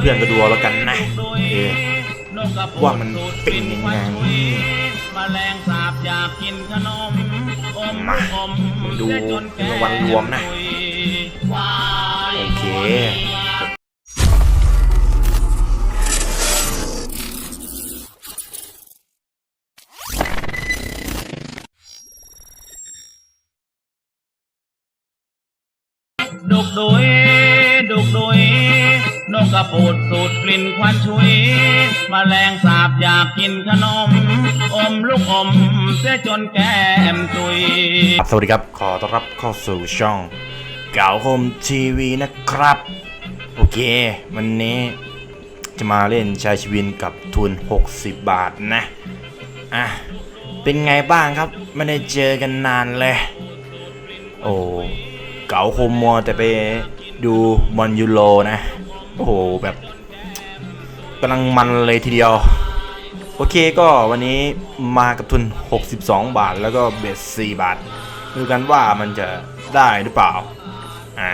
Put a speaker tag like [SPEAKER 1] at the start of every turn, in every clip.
[SPEAKER 1] เพื่อนๆก็ดูเอาแล้วกันนะเออว่ามันเป็นยังไง
[SPEAKER 2] แมลงสาบอยากกินขนมอม
[SPEAKER 1] มา
[SPEAKER 2] อม
[SPEAKER 1] มาดู
[SPEAKER 2] เสียจนแก้
[SPEAKER 1] รางวัลรวมนะ
[SPEAKER 2] ว้าย
[SPEAKER 1] โอเค
[SPEAKER 2] ระปูดสูดกลิ่นควันชุยแมลงสาบอยากกินขนม อมลูกอมเสียจนแก้มตุย
[SPEAKER 1] สวัสดีครับ ขอต้อนรับเข้าสู่ช่องเก่าคมทีวีนะครับ โอเค วันนี้จะมาเล่นชายชีวินกับทุน 60 บาทนะ อะ เป็นไงบ้างครับ ไม่ได้เจอกันนานเลย โอ้เก๋าคมมัวแต่ไปดูบอลยูโรนะ อ้โหแบบกำลังมันเลยทีเดียว โอเคก็วันนี้มากับทุน 62 บาทแล้วก็เบส4บาทดูกันว่ามันจะได้หรือเปล่าอ่า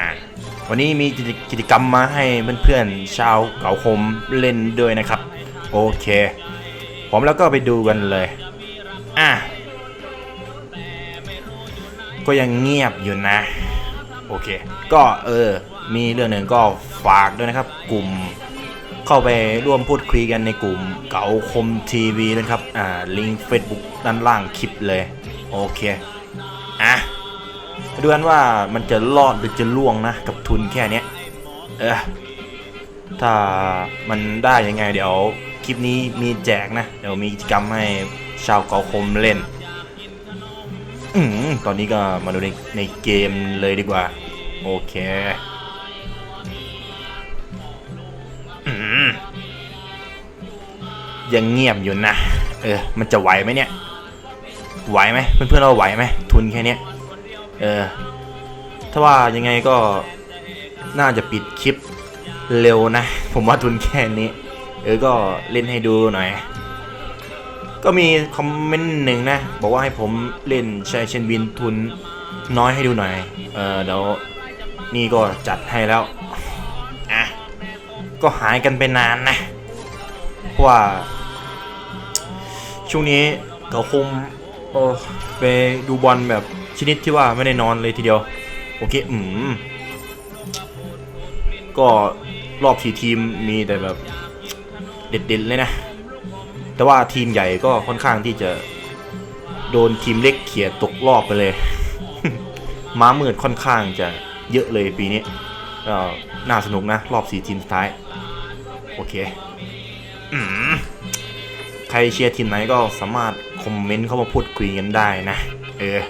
[SPEAKER 1] วันนี้มีกิจกรรมมาให้เพื่อนๆชาวเก๋าคมเล่นด้วยนะครับ โอเคผมแล้วก็ไปดูกันเลยอะก็ยังเงียบอยู่นะ โอเค ก็เออ มีเรื่องหนึ่งก็ ฝากด้วยนะครับ กลุ่มเข้าไปร่วมพูดคุยกันในกลุ่มเก๋าคมทีวีนะครับ อ่า ลิงก์ Facebook ด้านล่างคลิปเลย โอเค อะดูกันว่ามันจะรอดหรือจะล่วงนะ กับทุนแค่เนี้ยเออถ้ามันได้ยังไงเดี๋ยวคลิปนี้มีแจกนะ เดี๋ยวมีกิจกรรมให้ชาวเก๋าคมเล่น อืมตอนนี้ก็มาดูในในเกมเลยดีกว่า โอเค ยังเงียบอยู่นะ เออ มันจะไหวไหมเนี่ย ไหวไหมเพื่อนๆเราไหวไหมทุนแค่นี้เออ ถ้าว่ายังไงก็น่าจะปิดคลิปเร็วนะ ผมว่าทุนแค่นี้ เออ ก็เล่นให้ดูหน่อย ก็มีคอมเมนต์หนึ่งนะ บอกว่าให้ผมเล่นใช้เชนวินทุนน้อยให้ดูหน่อย เออเดี๋ยวนี่ก็จัดให้แล้ว อะ ก็หายกันไปนานนะ เพราะว่า ช่วงนี้เขาคงเออไปดูบอลแบบชนิดที่ว่าไม่ได้นอนเลยทีเดียว โอเค อืม ก็รอบสี่ทีมมีแต่แบบเด็ดๆเลยนะ แต่ว่าทีมใหญ่ก็ค่อนข้างที่จะโดนทีมเล็กเขี่ยตกรอบไปเลย ม้ามืดค่อนข้างจะเยอะเลยปีนี้ก็น่าสนุกนะ รอบสี่ทีมสุดท้าย โอเค ใครเชียร์ทีมไหนก็สามารถคอมเมนต์เข้ามาพูดคุยกันได้นะ เออ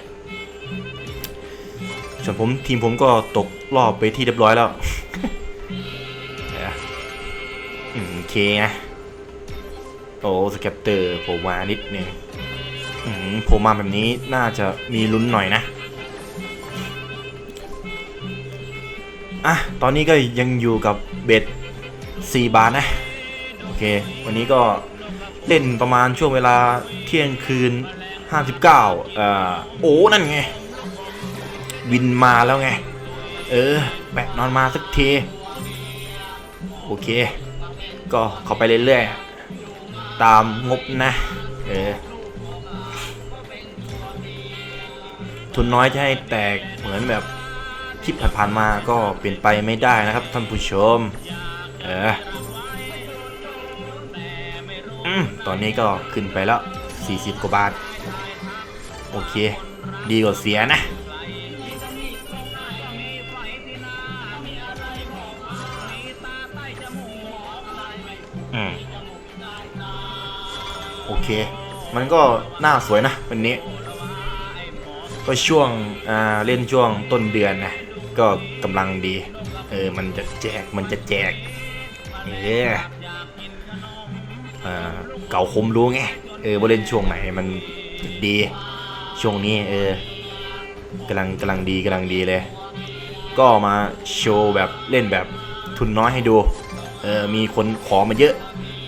[SPEAKER 1] ส่วนผมทีมผมก็ตกรอบไปที่เรียบร้อยแล้วโอเคนะโอ้สแคปเตอร์ผมมานิดนึงผมมาแบบนี้น่าจะมีลุ้นหน่อยนะอะตอนนี้ก็ยังอยู่กับเบ็ด4บาทนะ เค วันนี้ก็เล่นประมาณช่วงเวลาเที่ยงคืน 59เอ่อโอ้นั่นไง วินมาแล้วไง เออ แบกนอนมาสักที โอเค ก็เข้าไปเรื่อยๆ ตามงบนะ เออ ทุนน้อยจะให้แตกเหมือนแบบคลิปผ่านๆมาก็เป็นไปไม่ได้นะครับท่านผู้ชม เออ ตอนนี้ก็ขึ้นไปแล้ว 40 กว่าบาท โอเค ดีกว่าเสียนะ อืม โอเค มันก็น่าสวยนะวันนี้ ก็ช่วงอ่าเล่นช่วงต้นเดือนนะ ก็กำลังดี เออ มันจะแจก มันจะแจกเอออ่า เก่าคมรู้ไง เออว่าเล่นช่วงไหนมันดี ช่วงนี้เออกำลังกำลังดีกำลังดีเลย ก็มาโชว์แบบเล่นแบบทุนน้อยให้ดู เออมีคนขอมาเยอะ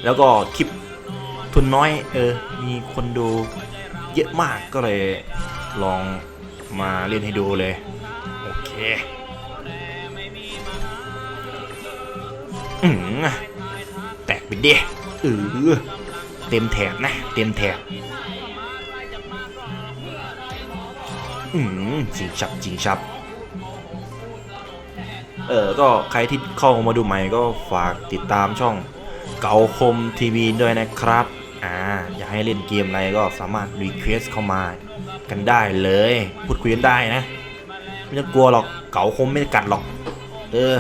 [SPEAKER 1] แล้วก็คลิปทุนน้อย เออ มีคนดูเยอะมากก็เลยลองมาเล่นให้ดูเลย โอเคอืมแตกไปดิเออ เต็มแถบนะ เต็มแถบอืมจริงชับจริงชับ เออก็ใครที่เข้ามาดูใหม่ก็ฝากติดตามช่องเก่าคมทีวีด้วยนะครับ อ่า อยากให้เล่นเกมอะไรก็สามารถรีเควสเข้ามากันได้เลย พูดคุยกันได้นะ ไม่ต้องกลัวหรอกเก่าคมไม่กัดหรอก เออ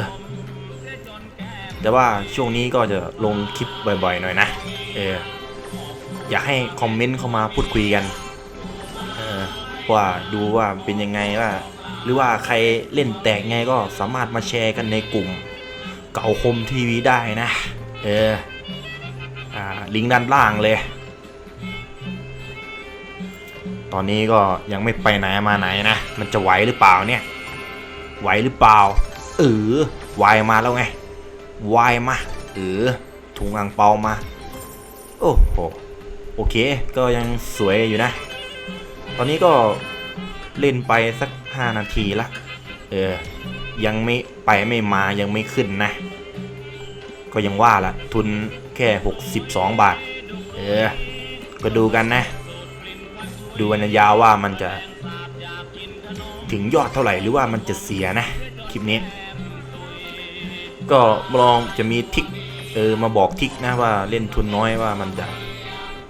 [SPEAKER 1] แต่ว่าช่วงนี้ก็จะลงคลิปบ่อยๆหน่อยนะ เออ อยากให้คอมเมนต์เข้ามาพูดคุยกันเออว่าดูว่าเป็นยังไงว่า หรือว่าใครเล่นแตกไงก็สามารถมาแชร์กันในกลุ่ม เก่าคมทีวีได้นะ เอออ่าลิงก์ด้านล่างเลย ตอนนี้ก็ยังไม่ไปไหนมาไหนนะ มันจะไหวหรือเปล่าเนี่ย ไหวหรือเปล่า เออวายมาแล้วไงวายมาเออถุงอ่างเปามา โอ้โห โอเค ก็ยังสวยอยู่นะ ตอนนี้ก็เล่นไปสัก 5 นาทีละ เออ ยังไม่ไปไม่มายังไม่ขึ้นนะ ก็ยังว่าละทุนแค่ 62 บาท เออ ก็ดูกันนะ ดูวันยาวว่ามันจะถึงยอดเท่าไหร่หรือว่ามันจะเสียนะ คลิปนี้ ก็ลองจะมีทิกเออมาบอกทิกนะว่าเล่นทุนน้อยว่ามันจะ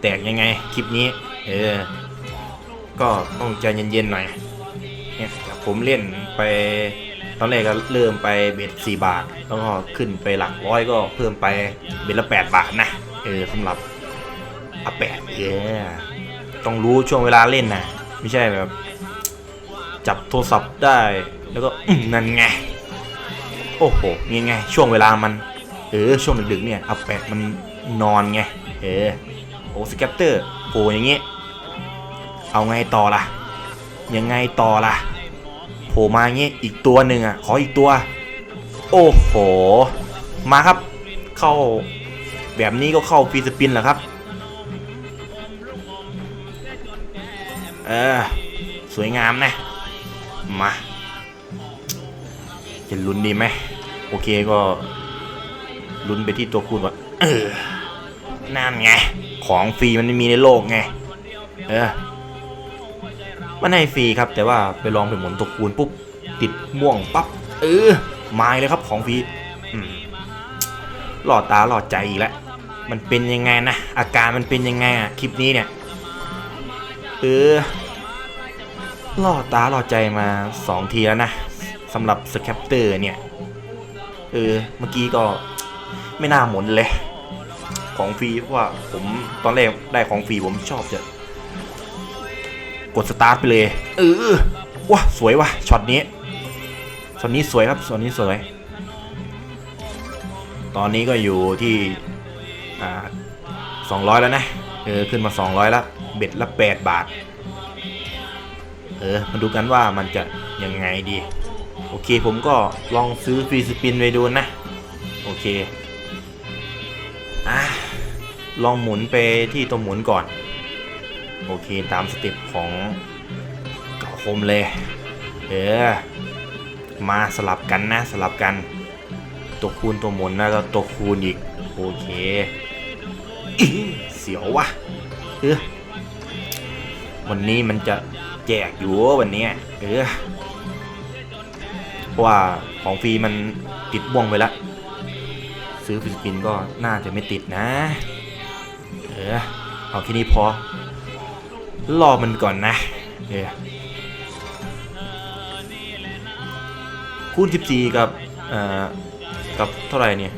[SPEAKER 1] แตกยังไงคลิปนี้ เออ ก็ต้องใจเย็นๆหน่อยเนี่ยผมเล่นไปตอนแรกก็เริ่มไปเบ็ดสี่บาท แล้วก็ขึ้นไปหลักร้อยก็เพิ่มไปเบ็ดละแปดบาทนะ เออสำหรับอาแปดเออต้องรู้ช่วงเวลาเล่นนะไม่ใช่แบบ จับโทรศัพท์ได้ แล้วก็นั่นไง โอ้โหนี่ไงช่วงเวลามัน เออช่วงดึกๆเนี่ยอาแปดมันนอนไง เออ โอ้สแกปเตอร์โผล่อย่างเงี้ยเอาไงต่อล่ะ ยังไงต่อล่ะโผล่มาอย่างงี้อีกตัวหนึ่งอะขออีกตัว โอ้โห มาครับ เข้าแบบนี้ก็เข้าฟีสปินเหรอครับ เออ สวยงามนะ มา จะลุ้นดีไหมโอเคก็ลุ้นไปที่ตัวคูณว่าเออนั่นไง ของฟรีมันไม่มีในโลกไง เออ มันให้ฟรีครับ แต่ว่าไปลองไปหมุนตัวคูณปุ๊บ ติดม่วงปั๊บ เออมาเลยครับของฟรีหลอดตาหลอดใจอีกแล้ว มันเป็นยังไงนะ อาการมันเป็นยังไงอะคลิปนี้เนี่ย เออหลอดตาหลอดใจมาสองทีแล้วนะสำหรับสแคปเตอร์เนี่ย เออ เมื่อกี้ก็ไม่น่าหมุนเลย ของฟรีเพราะว่าผมตอนแรกได้ของฟรีผมชอบจะกดสตาร์ทไปเลยเออว้าสวยว่ะช็อตนี้ช็อตนี้สวยครับช็อตนี้สวย ตอนนี้ก็อยู่ที่อ่าสองร้อยแล้วนะเออขึ้นมาสองร้อยแล้วเบ็ดละแปดบาท เออมาดูกันว่ามันจะยังไงดี โอเคผมก็ลองซื้อฟรีสปินไปดูนะ โอเค ลองหมุนไปที่ตัวหมุนก่อน โอเคตามสเต็ปของเก่าคมเลย เออ มาสลับกันนะสลับกัน ตัวคูณตัวหมุนแล้วก็ตัวคูณอีก โอเคเสียววะเออวันนี้มันจะแจกอยู่วันนี้เออเพราะว่าของฟรีมันติดบ่วงไปแล้วซื้อฟิลิปปินก็น่าจะไม่ติดนะ ออเอาแค่นี้พอ รอมันก่อนนะเออคูณ14 กับเอ่อกับเท่าไหร่เนี่ย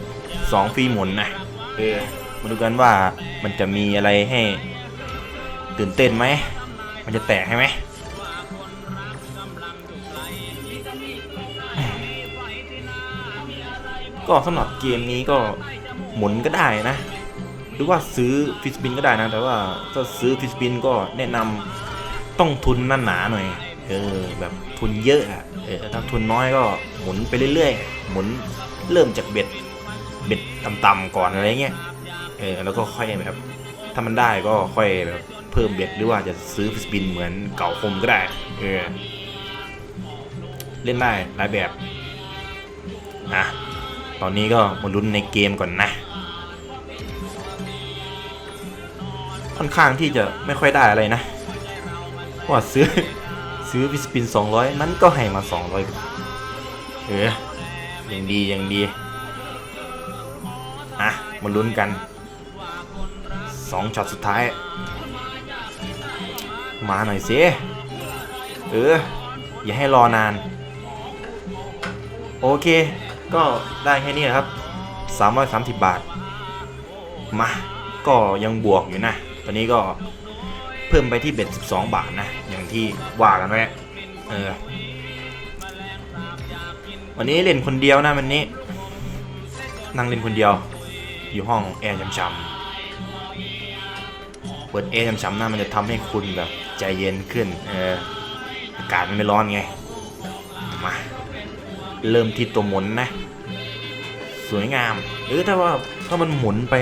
[SPEAKER 1] สองฟรีหมุนนะเออมาดูกันว่ามันจะมีอะไรให้ตื่นเต้นไหม มันจะแตกให้ไหมก็สำหรับเกมนี้ก็หมุนก็ได้นะ รือว่าซื้อฟิสปินก็ได้นะ แต่ว่าถ้าซื้อฟิสปินก็แนะนำต้องทุนหนาๆหน่อย เออ แบบทุนเยอะอะเออ ถ้าทุนน้อยก็หมุนไปเรื่อยๆ หมุนเริ่มจากเบ็ด เบ็ดต่ำๆก่อนอะไรเงี้ย เออ แล้วก็ค่อยแบบ ถ้ามันได้ก็ค่อยแบบเพิ่มเบ็ดหรือว่าจะซื้อฟิสปินเหมือนเก่าคมก็ได้ เออ เล่นได้หลายแบบ นะ ตอนนี้ก็มาลุ้นในเกมก่อนนะ ค่อนข้างที่จะไม่ค่อยได้อะไรนะว่าซื้อซื้อวิสปิน 200 นั้นก็ให้มา 200 เอออยังดีอยังดี อะ มาลุ้นกัน 2ช็อตสุดท้าย มาหน่อยสิเออ อย่าให้รอนาน โอเค ก็ได้แค่นี้ครับ 330 บาท มา ก็ยังบวกอยู่นะ ตอนนี้ก็เพิ่มไปที่เบ็ด12 บาทนะ อย่างที่ว่ากันไว้เออ วันนี้เล่นคนเดียวนะวันนี้ นั่งเล่นคนเดียว อยู่ห้องแอร์ช้ำๆเปิดแอร์ช้ำๆนะมันจะทำให้คุณแบบใจเย็นขึ้น เออ อากาศมันไม่ร้อนไง มา เริ่มที่ตัวหมุนนะ สวยงาม เออถ้าว่าถ้ามันหมุนไป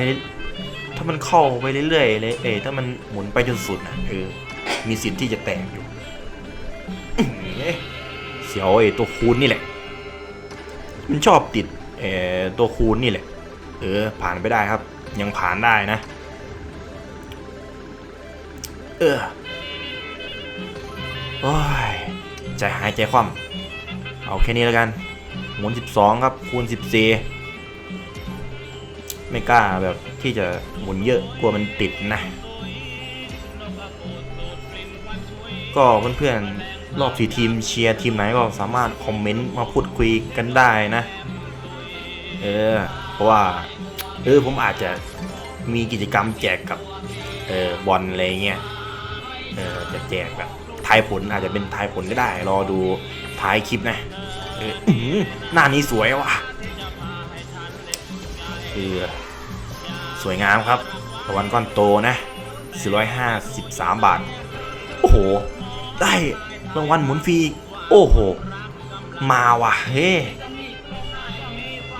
[SPEAKER 1] ถ้ามันเข้าไปเรื่อยๆเลยเออถ้ามันหมุนไปจนสุดนะเออมีสิทธิ์ที่จะแตกอยู่อื้อหือเสียวไอ้ตัวคูณนี่แหละ มันชอบติดเออตัวคูณนี่แหละ เออ ผ่านไปได้ครับ ยังผ่านได้นะ เออโอ้ยใจหายใจคว่ำเอาแค่นี้แล้วกัน หมุน 12 ครับ คูณ 14 ไม่กล้าแบบที่จะหมุนเยอะกลัวมันติดนะ ก็เพื่อนๆรอบสีทีมเชียร์ทีมไหนก็สามารถคอมเมนต์มาพูดคุยกันได้นะ เออ เพราะว่าเออผมอาจจะมีกิจกรรมแจกกับเออบอลอะไรเงี้ยเออจะแจกแบบทายผลอาจจะเป็นทายผลก็ได้ รอดูท้ายคลิปนะเออหน้านี้สวยว่ะ คือสวยงามครับตะวันก้อนโตนะ 453 บาท โอ้โห ได้รางวัลหมุนฟรี โอ้โห มาว่ะ เฮ้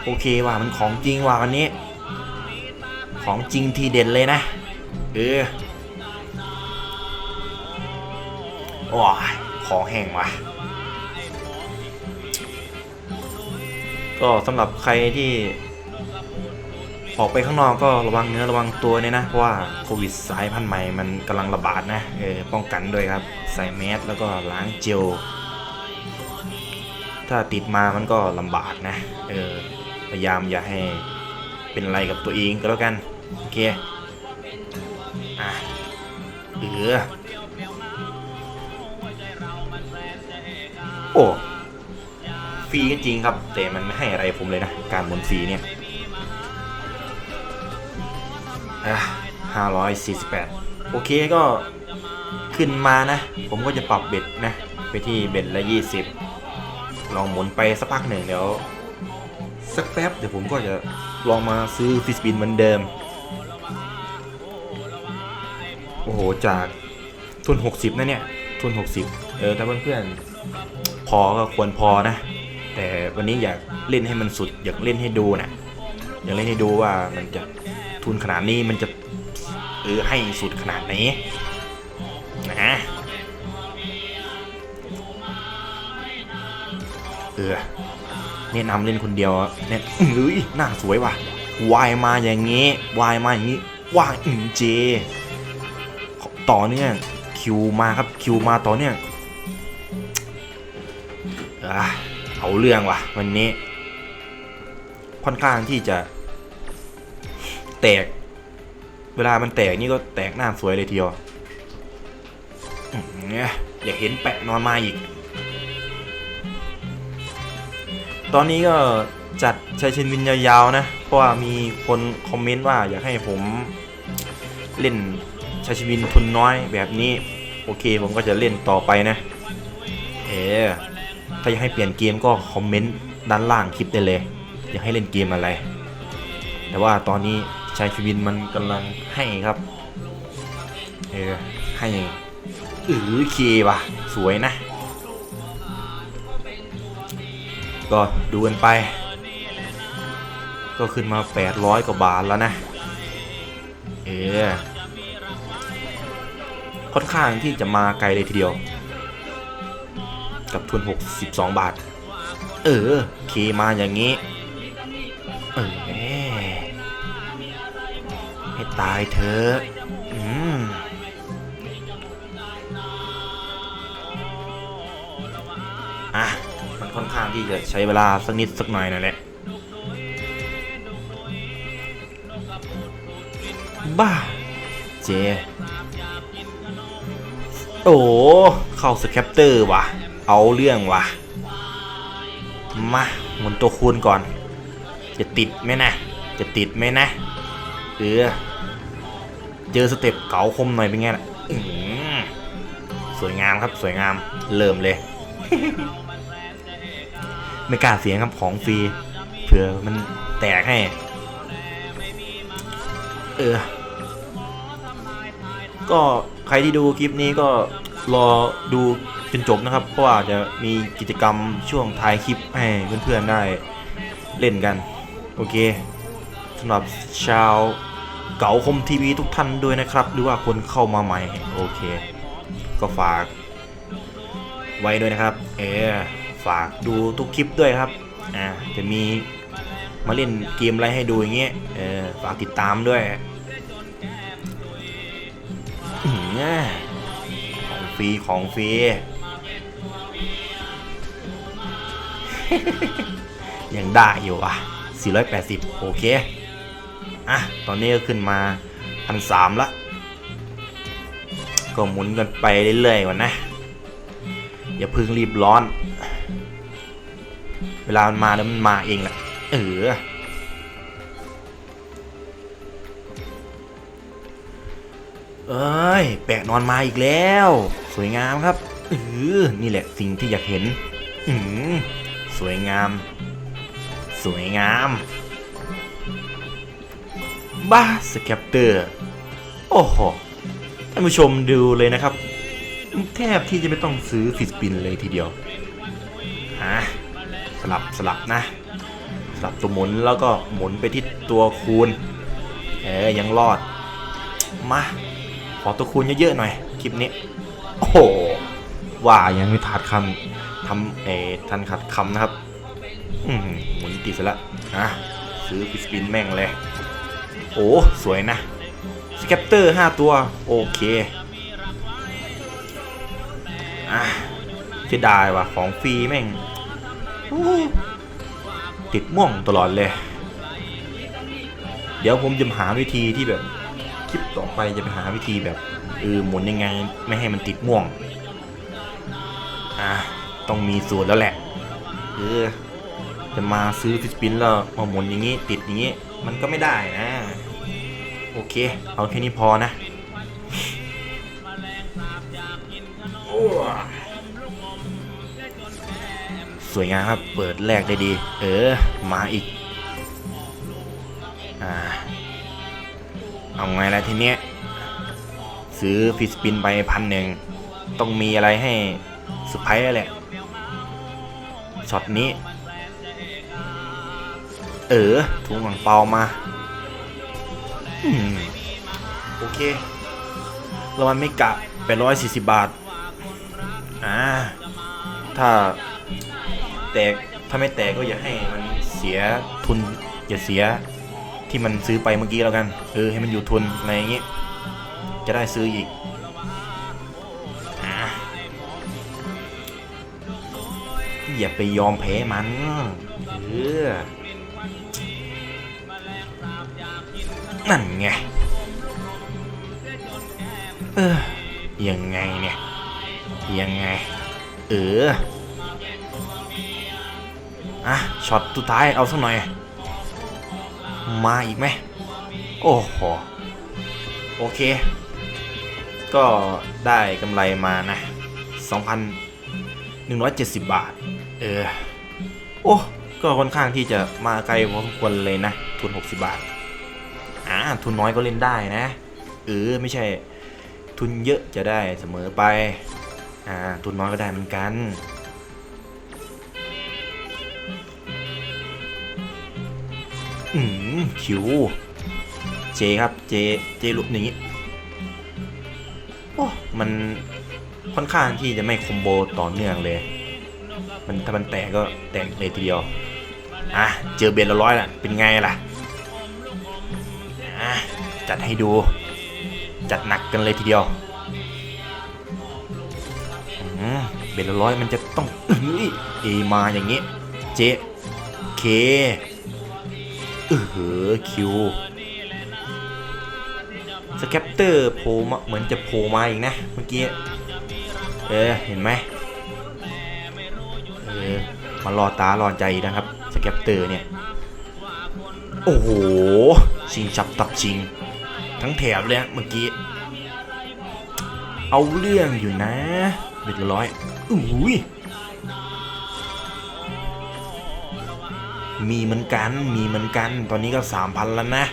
[SPEAKER 1] โอเคว่ะ มันของจริงว่ะวันนี้ ของจริงทีเด่นเลยนะ เออโอ้ยของแห้งว่ะก็สำหรับใครที่ ออกไปข้างนอกก็ระวังเนื้อระวังตัวเนี่ยนะ เพราะว่าโควิดสายพันธุ์ใหม่มันกำลังระบาดนะเออป้องกันด้วยครับ ใส่แมสแล้วก็ล้างเจล ถ้าติดมามันก็ลำบากนะเออพยายามอย่าให้เป็นอะไรกับตัวเองก็แล้วกัน โอเค อะเออโอ้ฟรีก็จริงครับ แต่มันไม่ให้อะไรผมเลยนะ การหมุนฟรีเนี่ย ห้าร้อยสี่สิบแปดโอเคก็ขึ้นมานะ ผมก็จะปรับเบ็ดนะ ไปที่เบ็ดละยี่สิบลองหมุนไปสักพักหนึ่งเดี๋ยว สักแป๊บเดี๋ยวผมก็จะลองมาซื้อฟิสบินเหมือนเดิม โอ้โห จากทุน 60 นะเนี่ย ทุน 60 เออ ถ้าเพื่อนๆ พอก็ควรพอนะ แต่วันนี้อยากเล่นให้มันสุด อยากเล่นให้ดูนะ อยากเล่นให้ดูว่ามันจะ ทุนขนาดนี้มันจะเออให้สุดขนาดไหนนะเออแนะนำเล่นคนเดียวเนี่ยเฮ้ยหน้าสวยว่ะวายมาอย่างงี้วายมาอย่างงี้ว่างอืมเจ ต่อเนื่องคิวมาครับคิวมาต่อเนื่องอะเอาเรื่องว่ะวันนี้ค่อนข้างที่จะ แตก เวลามันแตกนี่ก็แตกหน้าสวยเลยทีเดียวอื้อหือยากเห็นแปะนอนมาอีก ตอนนี้ก็จัดชัยเชนวินยาวๆนะ เพราะว่ามีคนคอมเมนต์ว่าอยากให้ผมเล่นชาชิวินทุนน้อยแบบนี้ โอเคผมก็จะเล่นต่อไปนะ เออถ้าอยากให้เปลี่ยนเกมก็คอมเมนต์ด้านล่างคลิปได้เลย อยากให้เล่นเกมอะไร แต่ว่าตอนนี้ ชายชีวินมันกำลังให้ครับ เออ ให้อือเคว่ะ สวยนะ ก็ดูกันไป ก็ขึ้นมา 800 กว่าบาทแล้วนะ เออ ค่อนข้างที่จะมาไกลเลยทีเดียว กับทุน 62 บาท เออ เคมาอย่างนี้ เออ ให้ตายเถอะอืมอะ มันค่อนข้างที่จะใช้เวลาสักนิดสักหน่อยนั่นแหละ บ้า เจ โอ้เข้าสแคปเตอร์ว่ะ เอาเรื่องว่ะ มาหมุนตัวคูณก่อน จะติดไหมนะ จะติดไหมนะ เออ เจอสเต็ปเก๋าคมหน่อยเป็นไงล่ะสวยงามครับสวยงามเริ่มเลย ไม่กล้าเสียงครับของฟรีเผื่อมันแตกให้ เออ ก็ใครที่ดูคลิปนี้ก็รอดูจนจบนะครับ เพราะว่าจะมีกิจกรรมช่วงท้ายคลิปให้เพื่อนๆได้เล่นกัน โอเคสำหรับชาว เก๋าคมทีวีทุกท่านด้วยนะครับ หรือว่าคนเข้ามาใหม่โอเค ก็ฝาก ไว้ด้วยนะครับ เออฝากดูทุกคลิปด้วยครับอ่าจะมีมาเล่นเกมอะไรให้ดูอย่างเงี้ยเออฝากติดตามด้วยของฟรีของฟรียังได้อยู่อะ 480 โอเค อะ ตอนนี้ก็ขึ้นมาพันสามละ ก็หมุนกันไปเรื่อยๆก่อนนะ อย่าเพึ่งรีบร้อน เวลามันมาแล้วมันมาเองแหละ เออเอ้ย แปะนอนมาอีกแล้ว สวยงามครับเออนี่แหละสิ่งที่อยากเห็น อืมสวยงาม สวยงาม บ้าสแคปเตอร์ โอ้โห ท่านผู้ชมดูเลยนะครับ แทบที่จะไม่ต้องซื้อฟิสปินเลยทีเดียวฮะสลับสลับนะ สลับตัวหมุนแล้วก็หมุนไปที่ตัวคูณ เออยังรอด มา ขอตัวคูณเยอะๆหน่อย คลิปนี้ โอ้โห ว่ายังไม่ทัดคำทำเออทันขัดคำนะครับ อืมหมุนติดซะละอะซื้อฟิสปินแม่งเลย อ้สวยนะสแคปเตอร์5ตัว โอเคอะเสียดายว่ะ ของฟรีแม่งติดม่วงตลอดเลย เดี๋ยวผมจะหาวิธีที่แบบ คลิปต่อไปจะไปหาวิธีแบบเออหมุนยังไงไม่ให้มันติดม่วง อะต้องมีสูตรแล้วแหละเออจะมาซื้อฟิสปินแล้วมาหมุนอย่างนี้ติดอย่างนี้ มันก็ไม่ได้นะ อเค เอาแค่นี้พอนะโอ้สวยงามครับ เปิดแรกได้ดี เออ มาอีก อ่า เอาไงล่ะทีเนี้ย ซื้อฟิสปินไปพันหนึ่ง ต้องมีอะไรให้เซอร์ไพรส์แล้วแหละ ช็อตนี้ เออถุงหลังเปามาอืม โอเคแล้วมันไม่กะไปร้อยสี่สิบบาท อ่า ถ้าแตก ถ้าไม่แตกก็อย่าให้มันเสียทุน อย่าเสียที่มันซื้อไปเมื่อกี้แล้วกัน เออ ให้มันอยู่ทุน อะไรอย่างงี้ จะได้ซื้ออีกอ่าอย่าไปยอมแพ้มัน เออ นั่นไง เออ ยังไงเนี่ย ยังไง เออ อะ ช็อตสุดท้ายเอาสักหน่อย มาอีกไหม โอ้โห โอเค ก็ได้กำไรมานะ 2,170 บาท เออ โอ้ ก็ค่อนข้างที่จะมาไกลพอสมควรเลยนะ ทุน 60 บาท อ่าทุนน้อยก็เล่นได้นะเออไม่ใช่ทุนเยอะจะได้เสมอไปอ่าทุนน้อยก็ได้เหมือนกันอืมคิวเจครับเจเจลุกอย่างนี้โอ้มันค่อนข้างที่จะไม่คอมโบต่อเนื่องเลย มันถ้ามันแตกก็แตกเลยทีเดียว อะ เจอเบ็ดละร้อยละเป็นไงล่ะ จัดให้ดู จัดหนักกันเลยทีเดียวเบลร้อยมันจะต้องเอ้ยเอมาอย่างงี้ เจเคเออคิวสแคปเตอร์โผล่มาเหมือนจะโผล่มาอีกนะ เมื่อกี้ เออ เห็นไหมเออมารอตารอใจนะครับ สแคปเตอร์เนี่ย โอ้โห ชิงชับตับชิง ทั้งแถบเลยอะเมื่อกี้ เอาเรื่องอยู่นะเบ็ดร้อยอุ้ยมีเหมือนกันมีเหมือนกัน ตอนนี้ก็สามพันแล้วนะ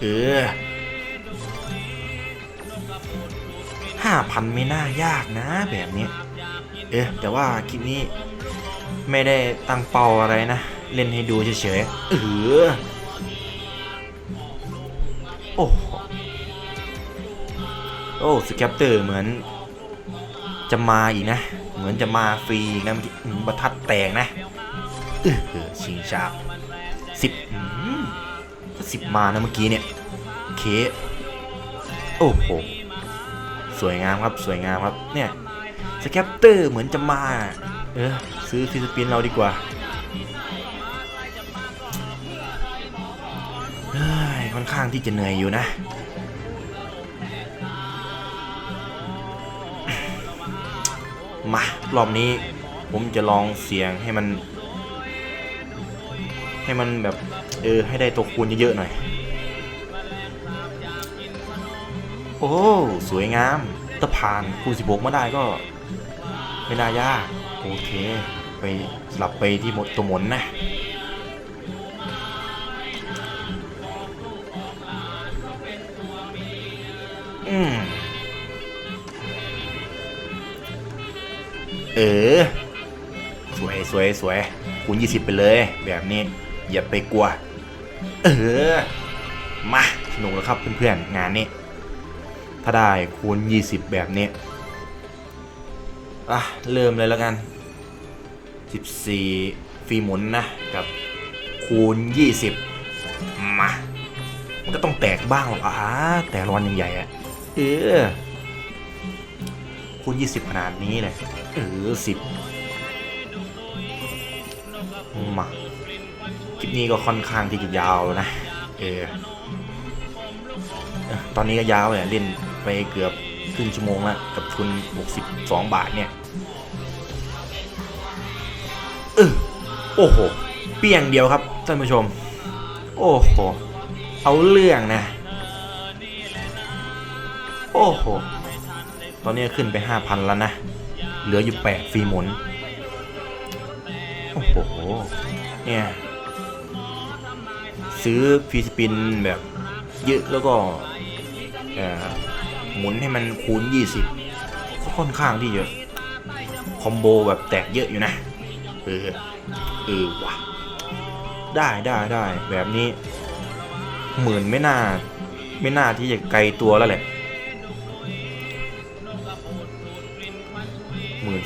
[SPEAKER 1] เออห้าพันไม่น่ายากนะแบบนี้ เอ๊ะแต่ว่าคลิปนี้ไม่ได้ตั้งเป้าอะไรนะ เล่นให้ดูเฉยๆ เออ โอ้โห โอ้สแคปเตอร์เหมือน จะมาอีกนะ เหมือนจะมาฟรีนะเมื่อกี้ประทัดแตกนะเออชิงชาบสิบสิบมานะเมื่อกี้เนี่ยเคโอ้โหสวยงามครับสวยงามครับเนี่ยสแคปเตอร์เหมือนจะมา เออซื้อฟิสปินเราดีกว่าค่อนข้างที่จะเหนื่อยอยู่นะ มารอบนี้ ผมจะลองเสียงให้มัน ให้มันแบบ เออ ให้ได้ตัวคูณเยอะๆหน่อย โอ้ สวยงามถ้าผ่านคูณ16มาได้ก็ ไม่น่ายาก โอเค ไปสลับไปที่หมดตัวหมนนะอืม เออ สวยสวยสวยคูณ20 ไปเลย แบบนี้ อย่าไปกลัว เออ มาสนุกแล้วครับเพื่อนๆ งานนี้ ถ้าได้คูณ 20 แบบนี้ อะ เริ่มเลยแล้วกัน 14ฟรีหมุนนะ กับคูณ 20 มา มันก็ต้องแตกบ้างหรอกอะแต่รอนยังใหญ่อะเออคูณ 20 ขนาดนี้เลย เออ10มาคลิปนี้ก็ค่อนข้างที่จะยาวนะเออเอ่อตอนนี้ก็ยาวเลยเล่นไปเกือบครึ่งชั่วโมงแล้วกับทุน 62 บาทเนี่ยเออโอ้โห เปี้ยงเดียวครับท่านผู้ชม โอ้โห เอาเรื่องนะ โอ้โห ตอนนี้ขึ้นไป 5,000 แล้วนะ เหลืออยู่8ฟรีหมุน โอ้โห เนี่ย ซื้อฟรีสปินแบบเยอะแล้วก็เออหมุนให้มันคูณ 20ก็ค่อนข้างที่จะคอมโบแบบแตกเยอะอยู่นะ เออ เออว่ะ ได้ได้ได้แบบนี้ หมื่นไม่น่า ไม่น่าที่จะไกลตัวแล้วแหละ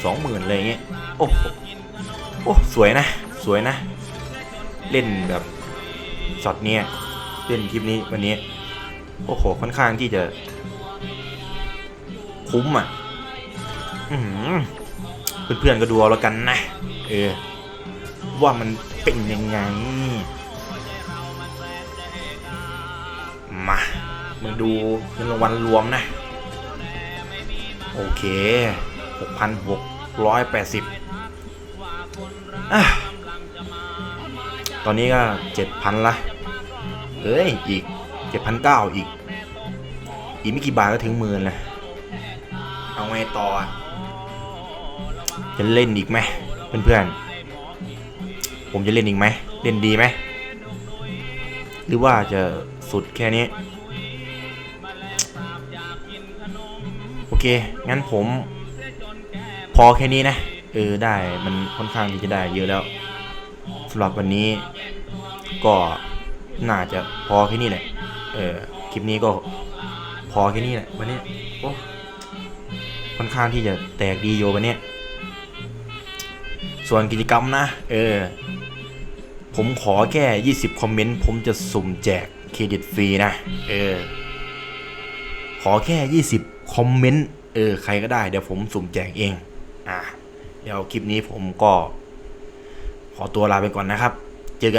[SPEAKER 1] สองหมื่นอะไรเงี้ยโอ้โหโอ้สวยนะ สวยนะ เล่นแบบช็อตเนี้ยเล่นคลิปนี้วันนี้ โอ้โห ค่อนข้างที่จะ คุ้มอะอือหือเพื่อนๆก็ดูเอาแล้วกันนะ เออ ว่ามันเป็นยังไง มามาดูเงินรางวัลรวมนะ โอเค 6,680อะตอนนี้ก็7,000ละ เอ้ย อีก7,900อีก อีกไม่กี่บาทก็ถึงหมื่นลยเอาไงต่อ จะเล่นอีกไหมเพื่อนๆ ผมจะเล่นอีกไหม เล่นดีไหม หรือว่าจะสุดแค่นี้ โอเค งั้นผม พอแค่นี้นะ เออได้มันค่อนข้างที่จะได้เยอะแล้วสำหรับวันนี้ก็น่าจะพอแค่นี้แหละ เออคลิปนี้ก็พอแค่นี้แหละวันนี้โอ้ค่อนข้างที่จะแตกดีโยวันนี้ส่วนกิจกรรมนะ เออ ผมขอแค่ 20 คอมเมนต์ ผมจะสุ่มแจกเครดิตฟรีนะ เออ ขอแค่ 20 คอมเมนต์ เออ ใครก็ได้ เดี๋ยวผมสุ่มแจกเอง เดี๋ยวคลิปนี้ผมก็ ขอตัวลาไปก่อนนะครับ เจอกัน